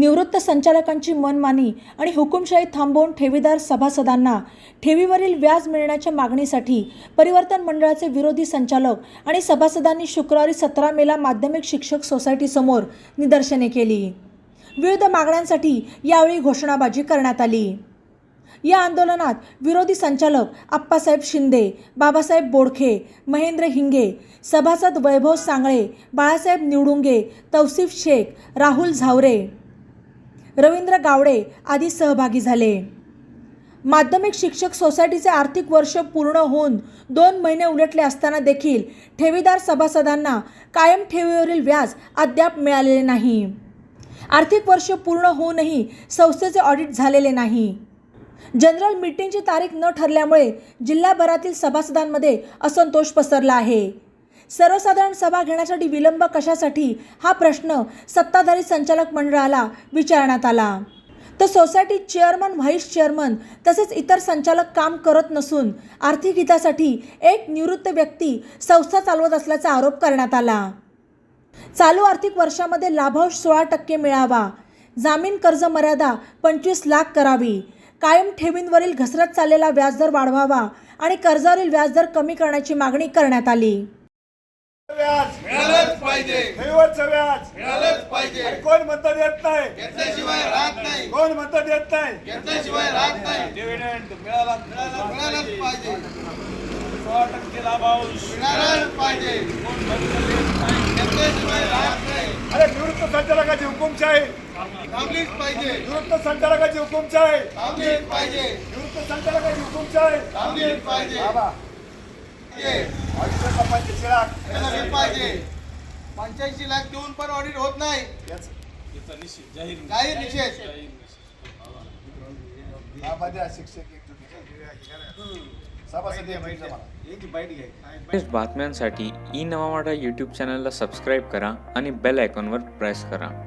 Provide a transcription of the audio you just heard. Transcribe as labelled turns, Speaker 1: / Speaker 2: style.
Speaker 1: निवृत्त संचालकांची मनमानी आणि हुकुमशाही थांबवून ठेवीदार सभासदांना ठेवीवरील व्याज मिळण्याच्या मागणीसाठी परिवर्तन मंडळाचे विरोधी संचालक आणि सभासदांनी शुक्रवारी सतरा मेला माध्यमिक शिक्षक सोसायटीसमोर निदर्शने केली. विविध मागण्यांसाठी यावेळी घोषणाबाजी करण्यात आली. या आंदोलनात विरोधी संचालक आप्पासाहेब शिंदे बाबासाहेब बोडखे महेंद्र हिंगे सभासद वैभव सांगळे बाळासाहेब निवडुंगे तौसिफ शेख राहुल झावरे रवींद्र गावडे आदी सहभागी झाले. माध्यमिक शिक्षक सोसायटीचे आर्थिक वर्ष पूर्ण होऊन दोन महिने उलटले असताना देखील ठेवीदार सभासदांना कायम ठेवीवरील व्याज अद्याप मिळालेले नाही. आर्थिक वर्ष पूर्ण होऊनही संस्थेचे ऑडिट झालेले नाही. जनरल मीटिंगची तारीख न ठरल्यामुळे जिल्हाभरातील सभासदांमध्ये असंतोष पसरला आहे. सर्वसाधारण सभा घेण्यासाठी विलंब कशासाठी? हा प्रश्न सत्ताधारी संचालक मंडळाला विचारण्यात आला. तर सोसायटी चेअरमन व्हाईस चेअरमन तसेच इतर संचालक काम करत नसून आर्थिक हितासाठी एक निवृत्त व्यक्ती संस्था चालवत असल्याचा आरोप करण्यात आला. चालू आर्थिक वर्षामध्ये लाभांश सोळा टक्के मिळावा. जामीन कर्ज मर्यादा पंचवीस लाख करावी. कायम ठेवींवरील घसरत चाललेला व्याजदर वाढवावा आणि कर्जावरील व्याजदर कमी करण्याची मागणी करण्यात आली.
Speaker 2: व्याज
Speaker 3: मिळालंच पाहिजे.
Speaker 2: ठेवीवरचं व्याज
Speaker 3: मिळालंच पाहिजे.
Speaker 2: आणि कोण म्हणतं देत नाही?
Speaker 3: घेतल्याशिवाय राहत नाही.
Speaker 2: कोण म्हणतं देत नाही?
Speaker 3: घेतल्याशिवाय राहत नाही.
Speaker 2: डिव्हिडंड मिळाला
Speaker 3: मिळालं- मिळालंच पाहिजे.
Speaker 2: सोळा टक्के लाभांश
Speaker 3: मिळालंच पाहिजे. घेतल्याशिवाय राहत नाही.
Speaker 2: अरे निवृत्त संचालकाची हुकुमशाही.
Speaker 3: थांबलीच पाहिजे.
Speaker 2: निवृत्त संचालकाची हुकुमशाही.
Speaker 3: थांबलीच पाहिजे.
Speaker 2: निवृत्त संचालकाची हुकुमशाही.
Speaker 3: थांबलीच पाहिजे.
Speaker 2: बाबा.
Speaker 3: पाहिजे. त्याला पाहिजे. पंच्याऐंशी लाख देऊन पण ऑडिट होत नाही.
Speaker 2: याचं-
Speaker 3: जाहीर निषेध.
Speaker 2: शिक्षक. सभासद
Speaker 4: बातम्यांसाठी ई नवा मराठा यूट्यूब चॅनलला सबस्क्राईब करा आणि बेल आयकॉनवर प्रेस करा.